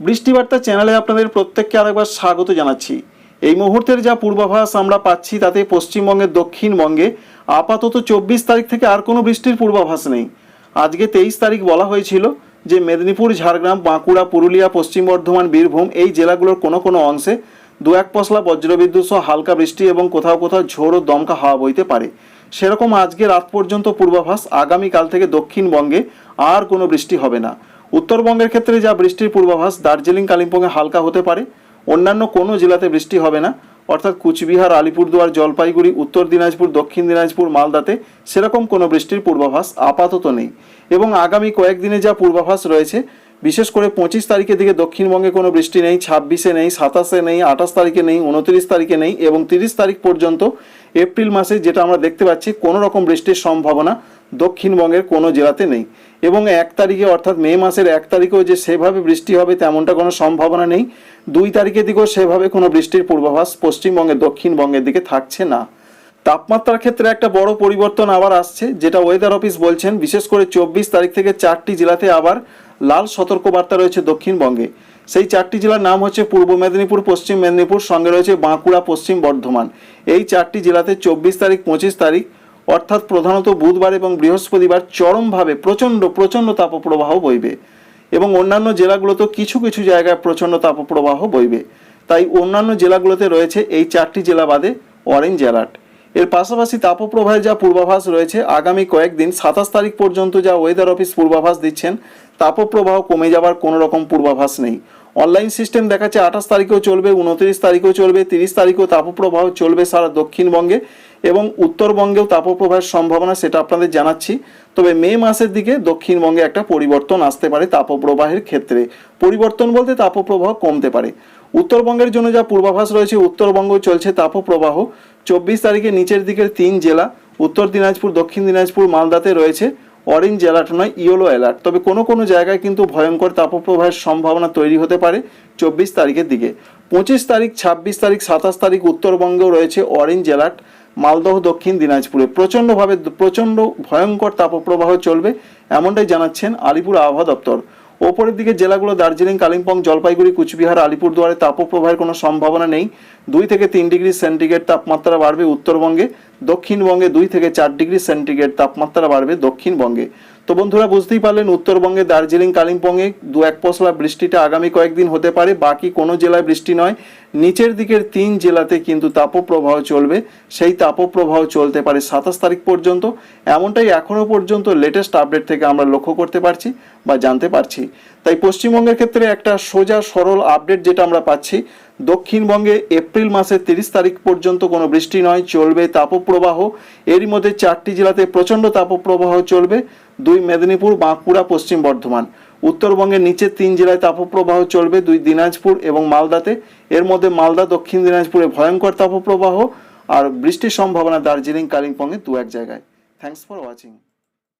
বৃষ্টিবার্তা চ্যানেলে আপনাদের প্রত্যেককে আরেকবার স্বাগত জানাচ্ছি। এই মুহূর্তের যা পূর্বাভাস আমরা পাচ্ছি তাতে পশ্চিমবঙ্গের দক্ষিণবঙ্গে আপাতত চব্বিশ তারিখ থেকে আর কোনো বৃষ্টির পূর্বাভাস নেই। আজকে তেইশ তারিখ বলা হয়েছিল যে মেদিনীপুর, ঝাড়গ্রাম, বাঁকুড়া, পুরুলিয়া, পশ্চিম বর্ধমান, বীরভূম এই জেলাগুলোর কোনো কোনো অংশে দু এক পশলা বজ্রবিদ্যুৎ সহ হালকা বৃষ্টি এবং কোথাও কোথাও ঝোড় ও দমকা হাওয়া বইতে পারে। সেরকম আজকে রাত পর্যন্ত পূর্বাভাস আগামীকাল থেকে দক্ষিণবঙ্গে আর কোনো বৃষ্টি হবে না। উত্তরবঙ্গের ক্ষেত্রে যা বৃষ্টির পূর্বাভাস, দার্জিলিং, কালিম্পংয়ে হালকা হতে পারে। অন্যান্য কোনো জেলাতে বৃষ্টি হবে না। অর্থাৎ কুচবিহার, আলিপুরদুয়ার, জলপাইগুড়ি, উত্তর দিনাজপুর, দক্ষিণ দিনাজপুর, মালদাতে সেরকম কোনো বৃষ্টির পূর্বাভাস আপাতত নেই। এবং আগামী কয়েকদিনে যা পূর্বাভাস রয়েছে বিশেষ করে পঁচিশ তারিখের দিকে দক্ষিণবঙ্গে কোনো বৃষ্টি নেই, ছাব্বিশে নেই, সাতাশে নেই, আঠাশ তারিখে নেই, উনত্রিশ তারিখে নেই এবং তিরিশ তারিখ পর্যন্ত এপ্রিল মাসে যেটা আমরা দেখতে পাচ্ছি কোনো রকম বৃষ্টির সম্ভাবনা দক্ষিণবঙ্গের কোনো জেলাতে নেই। এবং এক তারিখে অর্থাৎ মে মাসের এক তারিখেও যে সেভাবে বৃষ্টি হবে তেমনটা কোনো সম্ভাবনা নেই। দুই তারিখের দিকেও সেভাবে কোনো বৃষ্টির পূর্বাভাস পশ্চিমবঙ্গের দক্ষিণবঙ্গের দিকে থাকছে না। তাপমাত্রার ক্ষেত্রে একটা বড় পরিবর্তন আবার আসছে, যেটা ওয়েদার অফিস বলছেন, বিশেষ করে চব্বিশ তারিখ থেকে চারটি জেলাতে আবার লাল সতর্কবার্তা রয়েছে দক্ষিণবঙ্গে। সেই চারটি জেলার নাম হচ্ছে পূর্ব মেদিনীপুর, পশ্চিম মেদিনীপুর, সঙ্গে রয়েছে বাঁকুড়া, পশ্চিম বর্ধমান। এই চারটি জেলাতে চব্বিশ তারিখ, পঁচিশ তারিখ, অর্থাৎ প্রধানত বুধবার এবং বৃহস্পতিবার চরমভাবে প্রচণ্ড প্রচণ্ড তাপপ্রবাহ বইবে এবং অন্যান্য জেলাগুলোতে কিছু কিছু জায়গায় প্রচণ্ড তাপপ্রবাহ বইবে। তাই অন্যান্য জেলাগুলোতে রয়েছে এই চারটি জেলা বাদে অরেঞ্জ অ্যালার্ট এর পাশাপাশি তাপপ্রবাহের যা পূর্বাভাস রয়েছে, আগামী কয়েকদিন সাতাশ তারিখ পর্যন্ত যা ওয়েদার অফিস পূর্বাভাস দিচ্ছেন, তাপপ্রবাহ কমে যাবার কোনো রকম পূর্বাভাস নেই। অনলাইন সিস্টেম দেখাচ্ছে আঠাশ তারিখেও চলবে, উনত্রিশ তারিখেও চলবে, তিরিশ তারিখেও তাপপ্রবাহ চলবে সারা দক্ষিণবঙ্গে এবং উত্তরবঙ্গেও তাপপ্রবাহের সম্ভাবনা সেটা আপনাদের জানাচ্ছি। তবে মে মাসের দিকে দক্ষিণবঙ্গে একটা পরিবর্তন আসতে পারে তাপপ্রবাহের ক্ষেত্রে। পরিবর্তন বলতে তাপপ্রবাহ কমতে পারে। উত্তরবঙ্গের জন্য যা পূর্বাভাস রয়েছে, উত্তরবঙ্গ চলছে তাপপ্রবাহ। চব্বিশ তারিখে নিচের দিকের তিন জেলা, উত্তর দিনাজপুর, দক্ষিণ দিনাজপুর, মালদাতে রয়েছে। অরেঞ্জ অ্যালার্ট নয় ইয়েলো অ্যালার্ট তবে কোনো কোনো জায়গায় কিন্তু ভয়ঙ্কর তাপপ্রবাহের সম্ভাবনা তৈরি হতে পারে চব্বিশ তারিখের দিকে। পঁচিশ তারিখ, ছাব্বিশ তারিখ, সাতাশ তারিখ উত্তরবঙ্গেও রয়েছে অরেঞ্জ অ্যালার্ট মালদহ, দক্ষিণ দিনাজপুরে। প্রচণ্ডভাবে, প্রচণ্ড ভয়ঙ্কর তাপপ্রবাহ চলবে এমনটাই জানাচ্ছেন আলিপুর আবহাওয়া দপ্তর। ওপরের দিকে জেলাগুলো দার্জিলিং, কালিম্পং, জলপাইগুড়ি, কুচবিহার, আলিপুরদুয়ারে তাপপ্রবাহের কোনো সম্ভাবনা নেই। দুই থেকে তিন ডিগ্রি সেন্টিগ্রেড তাপমাত্রা বাড়বে উত্তরবঙ্গে। দক্ষিণবঙ্গে দুই থেকে চার ডিগ্রি সেন্টিগ্রেড তাপমাত্রা বাড়বে দক্ষিণবঙ্গে। তো বন্ধুরা, বুঝতেই পারলেন, উত্তরবঙ্গে, দার্জিলিং, কালিম্পংয়ে দু এক পশলা বৃষ্টিটা আগামী কয়েকদিন হতে পারে, বাকি কোনো জেলায় বৃষ্টি নয়। নিচের দিকের তিন জেলাতে কিন্তু তাপপ্রবাহ চলবে, সেই তাপপ্রবাহ চলতে পারে সাতাশ তারিখ পর্যন্ত। এমনটাই এখনও পর্যন্ত লেটেস্ট আপডেট থেকে আমরা লক্ষ্য করতে পারছি বা জানতে পারছি। তাই পশ্চিমবঙ্গের ক্ষেত্রে একটা সোজা সরল আপডেট যেটা আমরা পাচ্ছি, দক্ষিণবঙ্গে এপ্রিল মাসের তিরিশ তারিখ পর্যন্ত কোনো বৃষ্টি নয়, চলবে তাপপ্রবাহ। এরই মধ্যে চারটি জেলাতে প্রচণ্ড তাপপ্রবাহ চলবে। দুই মেদিনীপুর, বাঁকুড়া, পশ্চিম বর্ধমান। উত্তরবঙ্গের নিচে তিন জেলায় তাপপ্রবাহ চলবে, দুই দিনাজপুর এবং মালদাতে। এর মধ্যে মালদা, দক্ষিণ দিনাজপুরে ভয়ঙ্কর তাপপ্রবাহ আর বৃষ্টির সম্ভাবনা দার্জিলিং, কালিম্পংয়ে দু এক জায়গায়। Thanks for watching